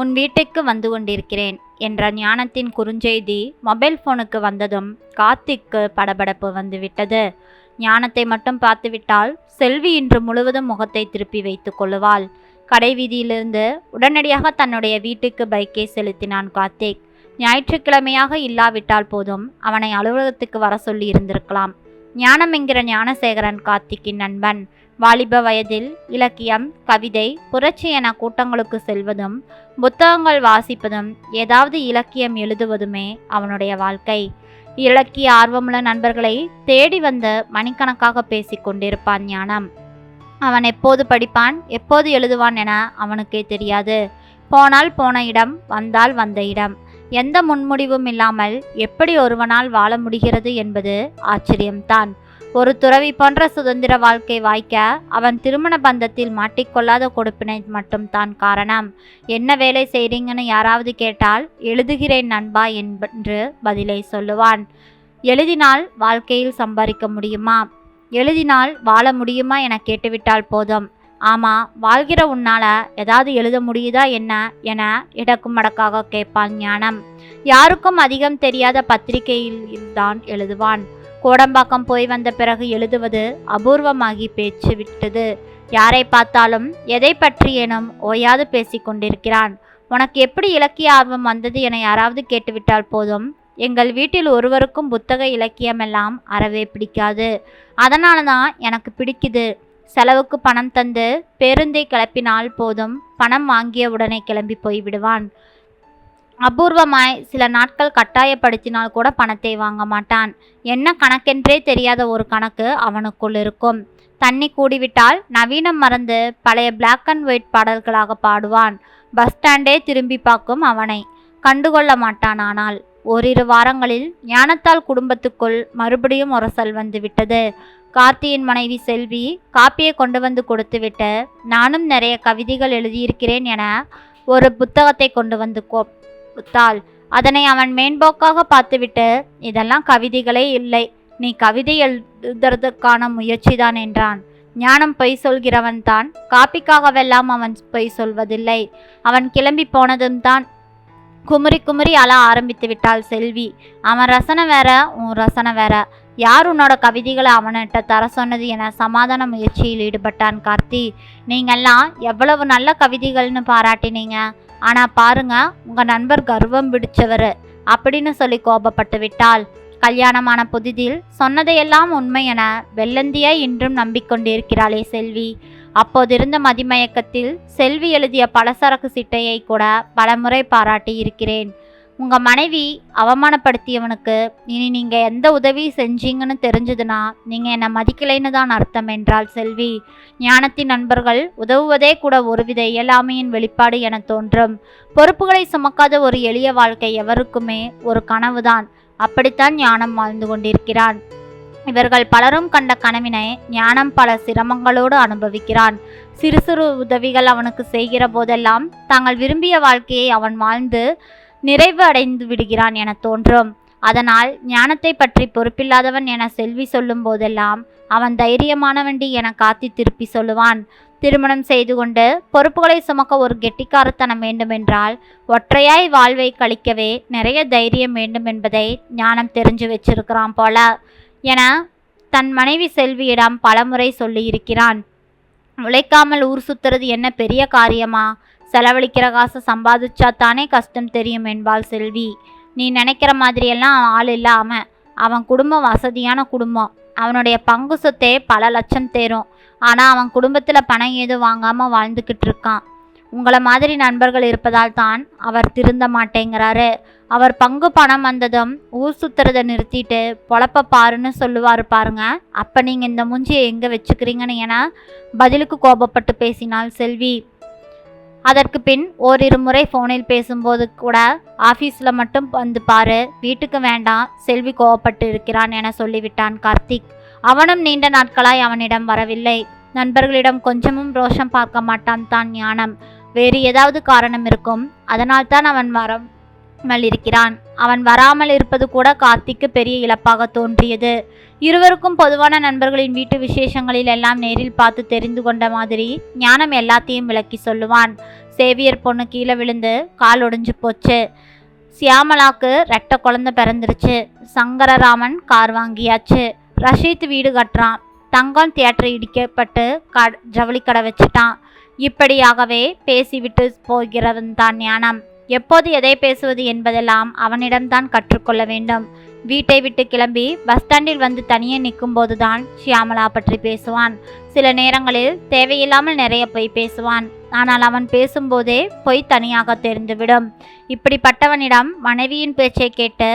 உன் வீட்டுக்கு வந்து கொண்டிருக்கிறேன் என்ற ஞானத்தின் குறுஞ்செய்தி மொபைல் ஃபோனுக்கு வந்ததும் கார்த்திக்கு படபடப்பு வந்துவிட்டது ஞானத்தை மட்டும் பார்த்துவிட்டால் செல்வி இன்று முழுவதும் முகத்தை திருப்பி வைத்துக் கொள்ளுவாள். கடை வீதியிலிருந்து உடனடியாக தன்னுடைய வீட்டுக்கு பைக்கை செலுத்தினான் கார்த்திக். ஞாயிற்றுக்கிழமையாக இல்லாவிட்டால் போதும் அவனை அலுவலகத்துக்கு வர சொல்லி இருந்திருக்கலாம். ஞானம் என்கிற ஞானசேகரன் கார்த்திக்கின் நண்பன். வாலிப வயதில் இலக்கியம் கவிதை புரட்சி என கூட்டங்களுக்கு செல்வதும் புத்தகங்கள் வாசிப்பதும் ஏதாவது இலக்கியம் எழுதுவதுமே அவனுடைய வாழ்க்கை. இலக்கிய ஆர்வமுள்ள நண்பர்களை தேடி வந்து மணிக்கணக்காக பேசிக் கொண்டிருப்பான் ஞானம். அவன் எப்போது படிப்பான் எப்போது எழுதுவான் என அவனுக்கே தெரியாது. போனால் போன இடம் வந்தால் வந்த இடம். எந்த முன்முடிவும் இல்லாமல் எப்படி ஒருவனால் வாழ முடிகிறது என்பது ஆச்சரியம்தான். ஒரு துறவி போன்ற சுதந்திர வாழ்க்கை வாய்க்க அவன் திருமண பந்தத்தில் மாட்டிக்கொள்ளாத கொடுப்பினை மட்டும் தான் காரணம். என்ன வேலை செய்கிறீங்கன்னு யாராவது கேட்டால் எழுதுகிறேன் நண்பா என்று பதிலை சொல்லுவான். எழுதினால் வாழ்க்கையில் சம்பாதிக்க முடியுமா? எழுதினால் வாழ முடியுமா என கேட்டுவிட்டால் போதும். ஆமா வாழ்கிற உன்னால ஏதாவது எழுத முடியுதா என்ன? என இடக்கும் மடக்காக கேட்பான் ஞானம். யாருக்கும் அதிகம் தெரியாத பத்திரிகையில் தான் எழுதுவான். கோடம்பாக்கம் போய் வந்த பிறகு எழுதுவது அபூர்வமாகி பேச்சு விட்டது. யாரை பார்த்தாலும் எதை பற்றியேனும் ஓயாது பேசிக் கொண்டிருக்கிறான். உனக்கு எப்படி இலக்கிய ஆர்வம் வந்தது என யாராவது கேட்டுவிட்டால் போதும். எங்கள் வீட்டில் ஒருவருக்கும் புத்தக இலக்கியமெல்லாம் அறவே பிடிக்காது. அதனால தான் எனக்கு பிடிக்குது. செலவுக்கு பணம் தந்து பேருந்தை கிளப்பினால் போதும். பணம் வாங்கிய உடனே கிளம்பி போய் விடுவான். அபூர்வமாய் சில நாட்கள் கட்டாயப்படுத்தினால் கூட பணத்தை வாங்க மாட்டான். என்ன கணக்கென்றே தெரியாத ஒரு கணக்கு அவனுக்குள் இருக்கும். தண்ணி கூடிவிட்டால் நவீனம் மறந்து பழைய பிளாக் அண்ட் ஒயிட் பாடல்களாக பாடுவான். பஸ் ஸ்டாண்டே திரும்பி பார்க்கும் அவனை. கண்டுகொள்ள மாட்டான் ஆனால். ஓரிரு வாரங்களில் ஞானத்தால் குடும்பத்துக்குள் மறுபடியும் உரசல் வந்து விட்டது கார்த்தியின் மனைவி செல்வி காப்பியை கொண்டு வந்து கொடுத்துவிட்டு நானும் நிறைய கவிதைகள் எழுதியிருக்கிறேன் என ஒரு புத்தகத்தை கொண்டு வந்து கொடுத்தாள். அதனை அவன் மேம்போக்காக பார்த்துவிட்டு இதெல்லாம் கவிதைகளே இல்லை. நீ கவிதை எழுதுறதுக்கான முயற்சிதான் என்றான். ஞானம் பொய் சொல்கிறவன் தான். காப்பிக்காகவெல்லாம் அவன் பொய் சொல்வதில்லை. அவன் கிளம்பி போனதும் தான் குமுறி குமுறி அழ ஆரம்பித்து விட்டாள் செல்வி. அவன் ரசனை வேற உன் ரசனை வேற. யார் உன்னோட கவிதைகளை அவன்கிட்ட தர சொன்னது என சமாதான முயற்சியில் ஈடுபட்டான் கார்த்தி. நீங்கள்லாம் எவ்வளவு நல்ல கவிதைகள்னு பாராட்டினீங்க. ஆனால் பாருங்க உங்கள் நண்பர் கர்வம் பிடிச்சவர் அப்படின்னு சொல்லி கோபப்பட்டு விட்டாள் கல்யாணமான புதிதில் சொன்னதையெல்லாம் உண்மை என வெள்ளந்தியாய் இன்றும் நம்பிக்கொண்டிருக்கிறாளே செல்வி. அப்போதிருந்த மதிமயக்கத்தில் செல்வி எழுதிய பலசரக்கு சிட்டையை கூட பலமுறை பாராட்டி இருக்கிறேன். உங்கள் மனைவி அவமானப்படுத்தியவனுக்கு இனி நீங்கள் எந்த உதவி செஞ்சீங்கன்னு தெரிஞ்சதுன்னா நீங்கள் என்னை மதிக்கலைன்னு தான் அர்த்தம் என்றால் செல்வி. ஞானத்தின் நண்பர்கள் உதவுவதே கூட ஒருவித இயலாமையின் வெளிப்பாடு என தோன்றும். பொறுப்புகளை சுமக்காத ஒரு எளிய வாழ்க்கை எவருக்குமே ஒரு கனவுதான். அப்படித்தான் ஞானம் வாழ்ந்து கொண்டிருக்கிறான். இவர்கள் பலரும் கண்ட கனவினை ஞானம் பல சிரமங்களோடு அனுபவிக்கிறான். சிறு சிறு உதவிகள் அவனுக்கு செய்கிற போதெல்லாம் தாங்கள் விரும்பிய வாழ்க்கையை அவன் வாழ்ந்து நிறைவு அடைந்து விடுகிறான் என தோன்றும். அதனால் ஞானத்தை பற்றி பொறுப்பில்லாதவன் என செல்வி சொல்லும் போதெல்லாம் அவன் தைரியமானவண்டி என காத்தி திருப்பி சொல்லுவான். திருமணம் செய்து கொண்டு பொறுப்புகளை சுமக்க ஒரு கெட்டிக்காரத்தனம் வேண்டுமென்றால் ஒற்றையாய் வாழ்வை கழிக்கவே நிறைய தைரியம் வேண்டும் என்பதை ஞானம் தெரிஞ்சு வச்சிருக்கிறான் போல என தன் மனைவி செல்வியிடம் பலமுறை சொல்லியிருக்கிறான். உழைக்காமல் ஊர் சுத்துறது என்ன பெரிய காரியமா? செலவழிக்கிற காசை சம்பாதிச்சா தானே கஷ்டம் தெரியும் என்பாள் செல்வி. நீ நினைக்கிற மாதிரியெல்லாம் ஆள் இல்லாம அவன் குடும்பம் வசதியான குடும்பம். அவனுடைய பங்கு சொத்தே பல லட்சம் தேரும். ஆனால் அவன் குடும்பத்தில் பணம் ஏதும் வாங்காமல் வாழ்ந்துக்கிட்டு இருக்கான். உங்களை மாதிரி நண்பர்கள் இருப்பதால் தான் அவர் திருந்த மாட்டேங்கிறாரு. அவர் பங்கு பணம் வந்ததும் ஊர் சுத்துறதை நிறுத்திட்டு பொழப்ப பாருன்னு சொல்லுவார் பாருங்க. அப்போ நீங்கள் இந்த மூஞ்சியை எங்கே வச்சுக்கிறீங்கன்னு என பதிலுக்கு கோபப்பட்டு பேசினாள் செல்வி. அதற்கு பின் ஓரிரு முறை ஃபோனில் பேசும்போது கூட ஆஃபீஸில் மட்டும் வந்து பாரு வீட்டுக்கு வேண்டாம் செல்வி கோவப்பட்டு இருக்கிறான் என சொல்லிவிட்டான் கார்த்திக். அவனும் நீண்ட நாட்களாய் அவனிடம் வரவில்லை. நண்பர்களிடம் கொஞ்சமும் ரோஷம் பார்க்க மாட்டான் தான் ஞானம். வேறு ஏதாவது காரணம் இருக்கும் அதனால் தான் அவன் வராமல் இருக்கிறான் அவன் வராமல் இருப்பது கூட கார்த்திக்கு பெரிய இழப்பாக தோன்றியது. இருவருக்கும் பொதுவான நண்பர்களின் வீட்டு விசேஷங்களில் எல்லாம் நேரில் பார்த்து தெரிந்து கொண்ட மாதிரி ஞானம் எல்லாத்தையும் விளக்கி சொல்லுவான். சேவியர் பொண்ணு கீழே விழுந்து கால் ஒடிஞ்சு போச்சு. சியாமலாக்கு ரெட்ட குழந்தை பிறந்துருச்சு. சங்கரராமன் கார் வாங்கியாச்சு. ரஷீத் வீடு கட்டுறான். தங்கம் தியேட்டர் இடிக்கப்பட்டு க ஜவுளி கடை வச்சுட்டான். இப்படியாகவே பேசிவிட்டு போகிறவன் தான் ஞானம். எப்போது எதை பேசுவது என்பதெல்லாம் அவனிடம்தான் கற்றுக்கொள்ள வேண்டும். வீட்டை விட்டு கிளம்பி பஸ் ஸ்டாண்டில் வந்து தனியே நிற்கும்போது தான் ஷியாமலா பற்றி பேசுவான். சில நேரங்களில் தேவையில்லாமல் நிறைய பொய் பேசுவான். ஆனால் அவன் பேசும்போதே பொய் தனியாக தெரிந்துவிடும். இப்படிப்பட்டவனிடம் மனைவியின் பேச்சை கேட்டு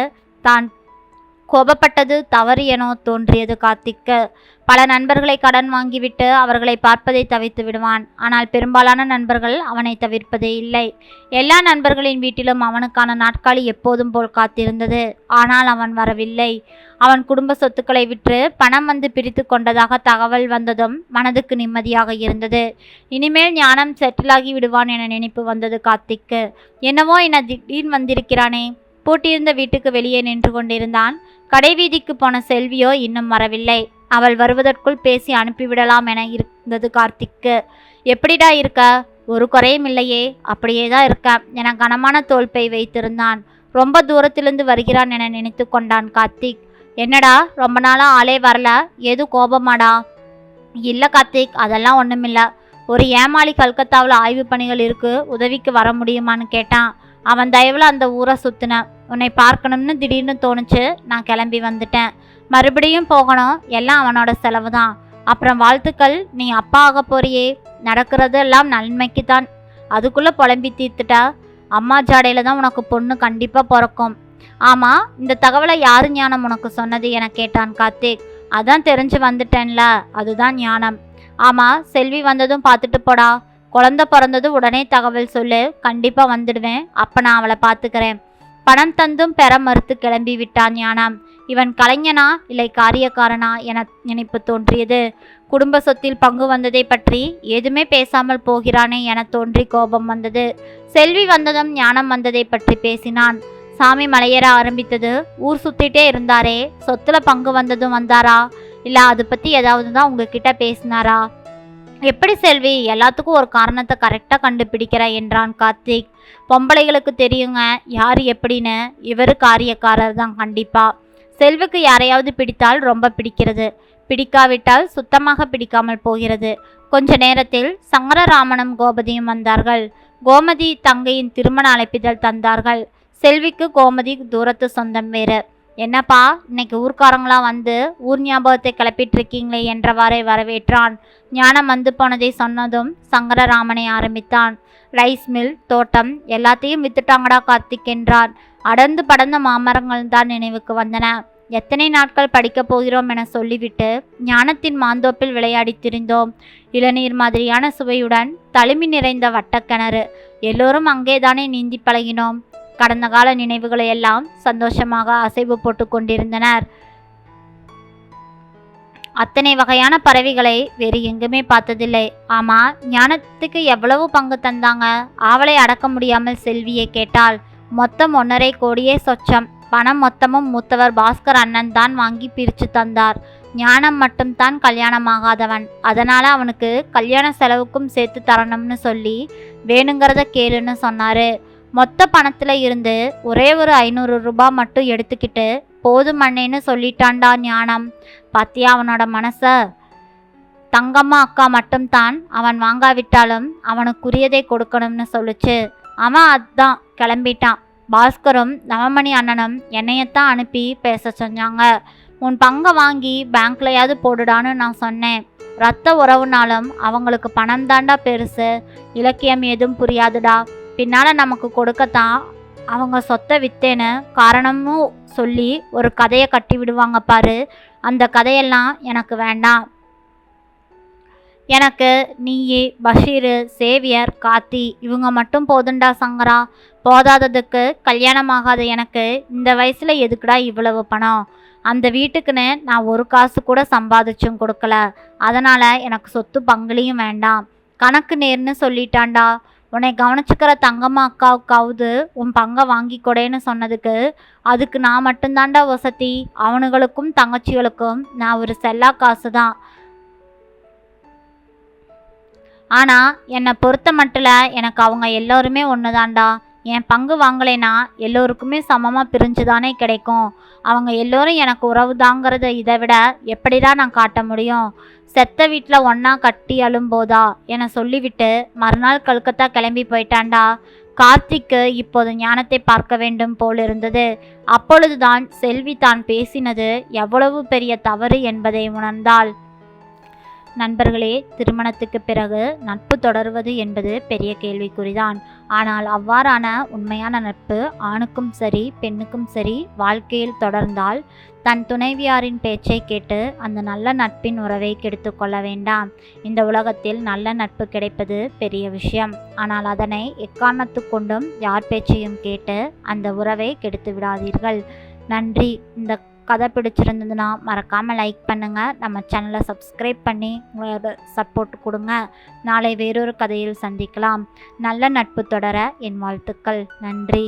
தான் கோபப்பட்டது தவறு என தோன்றியது கார்த்திக்கு பல நண்பர்களை கடன் வாங்கிவிட்டு அவர்களை பார்ப்பதை தவிர்த்து விடுவான். ஆனால் பெரும்பாலான நண்பர்கள் அவனை தவிர்ப்பதே இல்லை. எல்லா நண்பர்களின் வீட்டிலும் அவனுக்கான நாட்காலி எப்போதும் போல் காத்திருந்தது. ஆனால் அவன் வரவில்லை. அவன் குடும்ப சொத்துக்களை விற்று பணம் வந்து பிரித்து கொண்டதாக தகவல் வந்ததும் மனதுக்கு நிம்மதியாக இருந்தது. இனிமேல் ஞானம் செட்டிலாகி விடுவான் என நினைப்பு வந்தது கார்த்திக்கு என்னவோ என திடீர் வந்திருக்கிறானே. பூட்டியிருந்த வீட்டுக்கு வெளியே நின்று கொண்டிருந்தான். கடைவீதிக்கு போன செல்வியோ இன்னும் வரவில்லை. அவள் வருவதற்குள் பேசி அனுப்பிவிடலாம் என இருந்தது கார்த்திக்கு. எப்படிடா இருக்க? ஒரு குறையும் இல்லையே. அப்படியே தான் இருக்க என கனமான தோல்பை வைத்திருந்தான். ரொம்ப தூரத்திலிருந்து வருகிறான் என நினைத்து கொண்டான் கார்த்திக். என்னடா? ரொம்ப நாளாக ஆளே வரல. ஏது கோபமாடா? இல்லை கார்த்திக். அதெல்லாம் ஒன்றுமில்ல ஒரு ஏமாளி கல்கத்தாவில் ஆய்வு பணிகள் இருக்கு. உதவிக்கு வர முடியுமான்னு கேட்டான். அவன் தயவில் அந்த ஊரை சுற்றினேன் உன்னை பார்க்கணும்னு திடீர்னு தோணுச்சு நான் கிளம்பி வந்துட்டேன். மறுபடியும் போகணும் எல்லாம் அவனோட செலவு தான் அப்புறம் வாழ்த்துக்கள் நீ அப்பா ஆக போறியே. நடக்கிறது எல்லாம் நன்மைக்கு தான் அதுக்குள்ளே புலம்பி தீர்த்துட்டா அம்மா ஜாடையில் தான் உனக்கு பொண்ணு கண்டிப்பாக பிறக்கும். ஆமாம் இந்த தகவலை யார் ஞானம் உனக்கு சொன்னது என கேட்டான் கார்த்திக். அதான் தெரிஞ்சு வந்துட்டேன்ல அதுதான் ஞானம். ஆமாம் செல்வி வந்ததும் பார்த்துட்டு போடா. குழந்த பிறந்தது உடனே தகவல் சொல்லு கண்டிப்பாக வந்துடுவேன். அப்போ நான் அவளை பார்த்துக்கிறேன் பணம் தந்தும் பெற மறுத்து கிளம்பி விட்டான் ஞானம். இவன் கலைஞனா இல்லை காரியக்காரனா என நினைப்பு தோன்றியது. குடும்ப சொத்தில் பங்கு வந்ததை பற்றி எதுவுமே பேசாமல் போகிறானே என தோன்றி கோபம் வந்தது. செல்வி வந்ததும் ஞானம் வந்ததை பற்றி பேசினான். சாமி மலையேற ஆரம்பித்தது. ஊர் சுத்திட்டே இருந்தாரே. சொத்துல பங்கு வந்ததும் வந்தாரா? இல்லை அதை பற்றி ஏதாவது தான் உங்ககிட்ட பேசினாரா? எப்படி செல்வி? எல்லாத்துக்கும் ஒரு காரணத்தை கரெக்டாக கண்டுபிடிக்கிற என்றான் கார்த்திக். பொம்பளைகளுக்கு தெரியுங்க யார் எப்படின்னு. இவர் காரியக்காரர் தான் கண்டிப்பாக செல்விக்கு யாரையாவது பிடித்தால் ரொம்ப பிடிக்கிறது. பிடிக்காவிட்டால் சுத்தமாக பிடிக்காமல் போகிறது. கொஞ்ச நேரத்தில் சங்கரராமனும் கோபதியும் வந்தார்கள். கோமதி தங்கையின் திருமண அழைப்பிதழ் தந்தார்கள். செல்விக்கு கோமதி தூரத்து சொந்தம் வேறு. என்னப்பா இன்னைக்கு ஊர்க்காரங்களாம் வந்து ஊர் ஞாபகத்தை கிளப்பிட்டு இருக்கீங்களே என்றவாறே வரவேற்றான். ஞானம் வந்து போனதை சொன்னதும் சங்கரராமனை ஆரம்பித்தான். ரைஸ் மில் தோட்டம் எல்லாத்தையும் வித்துட்டாங்கடா கார்த்திக் என்றான் அடர்ந்து படர்ந்த மாமரங்கள் தான் நினைவுக்கு வந்தன. எத்தனை நாட்கள் படிக்கப் போகிறோம் என சொல்லிவிட்டு ஞானத்தின் மாந்தோப்பில் விளையாடி திரிந்தோம். இளநீர் மாதிரியான சுவையுடன் தழுமி நிறைந்த வட்டக்கிணறு. எல்லோரும் அங்கேதானே நீந்தி பழகினோம். கடந்த கால நினைவுகளை எல்லாம் சந்தோஷமாக அசைவு போட்டு கொண்டிருந்தனர். அத்தனை வகையான பறவைகளை வேறு எங்குமே பார்த்ததில்லை. ஆமா ஞானத்துக்கு எவ்வளவு பங்கு தந்தாங்க? ஆவலை அடக்க முடியாமல் செல்வியை கேட்டாள். மொத்தம் ஒன்றரை கோடியே சொச்சம். பணம் மொத்தமும் மூத்தவர் பாஸ்கர் அண்ணன் தான் வாங்கி பிரித்து தந்தார். ஞானம் மட்டும்தான் கல்யாணமாகாதவன். அதனால் அவனுக்கு கல்யாண செலவுக்கும் சேர்த்து தரணும்னு சொல்லி வேணுங்கிறத கேளுன்னு சொன்னாரு. மொத்த பணத்தில் இருந்து ஒரே ஒரு ஐநூறு ரூபாய் மட்டும் எடுத்துக்கிட்டு போதும் அண்ணேன்னு சொல்லிட்டான்டா ஞானம். பாத்தியா அவனோட மனசை? தங்கம்மா அக்கா மட்டும்தான். அவன் வாங்காவிட்டாலும் அவனுக்குரியதை கொடுக்கணும்னு சொல்லுச்சு. அவன் அதான் கிளம்பிட்டான். பாஸ்கரும் நவமணி அண்ணனும் என்னையத்தான் அனுப்பி பேச சொன்னாங்க. உன் பங்கை வாங்கி பேங்க்லையாவது போடுடான்னு நான் சொன்னேன். ரத்த உறவுனாலும் அவங்களுக்கு பணம் தாண்டா பெருசு. இலக்கியம் எதுவும் புரியாதுடா. பின்னால் நமக்கு கொடுக்கத்தான் அவங்க சொத்தை வித்தேன்னு காரணமும் சொல்லி ஒரு கதையை கட்டி விடுவாங்க பாரு. அந்த கதையெல்லாம் எனக்கு வேண்டாம். எனக்கு நீயி பஷீரு சேவியர் காத்தி இவங்க மட்டும் போதுண்டா சங்கரா. போதாததுக்கு கல்யாணமாகாத எனக்கு இந்த வயசில் எதுக்குடா இவ்வளவு பணம்? அந்த வீட்டுக்குன்னு நான் ஒரு காசு கூட சம்பாதிச்சும் கொடுக்கல. அதனால் எனக்கு சொத்து பங்குலியும் வேண்டாம். கணக்கு நேர்னு சொல்லிட்டான்டா. உன்னை கவனிச்சுக்கிற தங்கம்மா அக்காவுக்காவது உன் பங்கை வாங்கி கொடேன்னு சொன்னதுக்கு அதுக்கு நான் மட்டும்தாண்டா வசதி. அவனுங்களுக்கும் தங்கச்சிகளுக்கும் நான் ஒரு செல்லா காசு தான் ஆனால் என்னை பொறுத்த மட்டும் எனக்கு அவங்க எல்லோருமே ஒன்று தாண்டா என் பங்கு வாங்கலைனா எல்லோருக்குமே சமமாக பிரிஞ்சு தானே கிடைக்கும். அவங்க எல்லோரும் எனக்கு உறவுதாங்கிறத இதை விட எப்படிடா நான் காட்ட முடியும்? செத்த வீட்டில் ஒன்றா கட்டி அழும்போதா? என சொல்லிவிட்டு மறுநாள் கல்கத்தா கிளம்பி போயிட்டான்டா கார்த்திக்கு இப்போது ஞானத்தை பார்க்க வேண்டும் போல் இருந்தது. அப்பொழுதுதான் செல்வி தான் பேசினது எவ்வளவு பெரிய தவறு என்பதை உணர்ந்தாள். நண்பர்களே திருமணத்துக்கு பிறகு நட்பு தொடர்வது என்பது பெரிய கேள்விக்குறிதான். ஆனால் அவ்வாறான உண்மையான நட்பு ஆணுக்கும் சரி பெண்ணுக்கும் சரி வாழ்க்கையில் தொடர்ந்தால் தன் துணைவியாரின் பேச்சை கேட்டு அந்த நல்ல நட்பின் உறவை கெடுத்து கொள்ள வேண்டாம். இந்த உலகத்தில் நல்ல நட்பு கிடைப்பது பெரிய விஷயம். ஆனால் அதனை எக்காரணத்து கொண்டும் யார் பேச்சையும் கேட்டு அந்த உறவை கெடுத்து விடாதீர்கள். நன்றி. இந்த கதை பிடிச்சிருந்ததுன்னா மறக்காமல் லைக் பண்ணுங்கள் நம்ம சேனலை சப்ஸ்கிரைப் பண்ணி உங்களோட சப்போர்ட் கொடுங்க. நாளை வேறொரு கதையில் சந்திக்கலாம். நல்ல நட்பு தொடர என் வாழ்த்துக்கள். நன்றி.